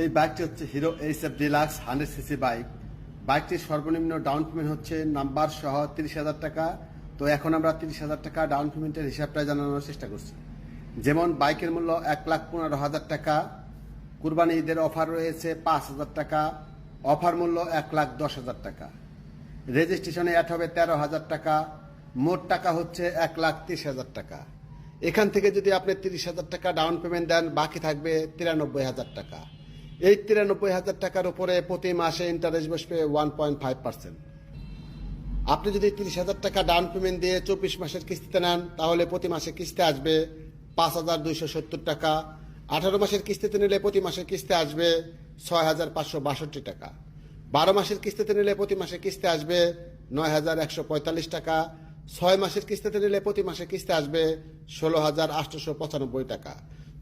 এই বাইকটি হচ্ছে Hero H F deluxe hundred CC bike. বাইকটির সর্বনিম্ন ডাউন পেমেন্ট হচ্ছে নাম্বার সহ তিরিশ হাজার টাকা। তো এখন আমরা তিরিশ হাজার টাকা ডাউন পেমেন্টের হিসাবটা জানানোর চেষ্টা করছি। যেমন বাইকের মূল্য এক লাখ পনেরো হাজার টাকা, কুরবানি ঈদের অফার রয়েছে পাঁচ হাজার টাকা, অফার মূল্য এক লাখ দশ হাজার টাকা। রেজিস্ট্রেশনে অ্যাড হবে তেরো হাজার টাকা, মোট টাকা হচ্ছে এক লাখ তিরিশ হাজার টাকা। এখান থেকে যদি আপনি তিরিশ হাজার টাকা ডাউন পেমেন্ট দেন, বাকি থাকবে তিরানব্বই হাজার টাকা। এই তিরানব্বই হাজার টাকার উপরে প্রতি মাসে ইন্টারেস্ট বসবে ওয়ান পয়েন্ট ফাইভ পার্সেন্ট আপনি যদি তিরিশ হাজার টাকা ডাউন পেমেন্ট দিয়ে চব্বিশ মাসের কিস্তিতে নেন, তাহলে প্রতি মাসে কিস্তি আসবে পাঁচ হাজার দুইশো সত্তর টাকা। আঠারো মাসের কিস্তিতে নিলে প্রতি মাসে কিস্তি আসবে ছয় হাজার পাঁচশো বাষট্টি টাকা। বারো মাসের কিস্তিতে নিলে প্রতি মাসে কিস্তি আসবে নয় হাজার একশো পঁয়তাল্লিশ টাকা। ছয় মাসের কিস্তিতে নিলে প্রতি মাসে কিস্তি আসবে ষোলো হাজার আটশোশো পঁচানব্বই টাকা।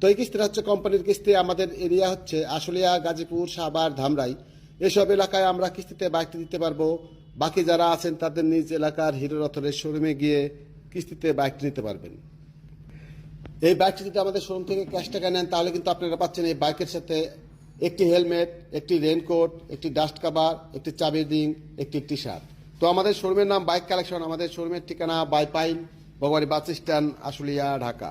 তো এই কিস্তিটা হচ্ছে কোম্পানির কিস্তি আমাদের এরিয়া হচ্ছে আশুলিয়া, গাজীপুর, সাভার, ধামরাই। এসব এলাকায় আমরা কিস্তিতে বাইকটি দিতে পারব। বাকি যারা আছেন তাদের নিজ এলাকার হিরো রথরের শোরুমে গিয়ে কিস্তিতে বাইকটি নিতে পারবেন। এই বাইকটি যদি আমাদের শোরুম থেকে ক্যাশ টাকা নেন, তাহলে কিন্তু আপনারা পাচ্ছেন এই বাইকের সাথে একটি হেলমেট, একটি রেনকোট, একটি ডাস্ট কাভার, একটি চাবি রিং, একটি টি শার্ট তো আমাদের শোরুমের নাম বাইক কালেকশন, আমাদের শোরুমের ঠিকানা Baipail Bogbari bus stand, Ashulia, Dhaka.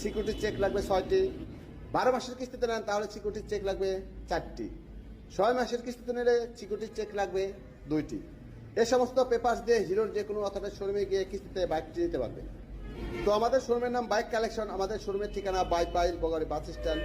Security check লাগবে ছয়টি। বারো মাসের কিস্তিতে নেন, তাহলে সিকিউরিটি চেক লাগবে চারটি। ছয় মাসের কিস্তিতে নিলে সিকিউরিটি চেক লাগবে দুইটি। এ সমস্ত পেপার দিয়ে হিরোর যে কোনো অথবা শোরুমে গিয়ে কিস্তিতে বাইকটি দিতে পারবে তো আমাদের শোরুমের নাম বাইক কালেকশন, আমাদের শোরুমের ঠিকানা বাইক বাইল বগরি বাস স্ট্যান্ড।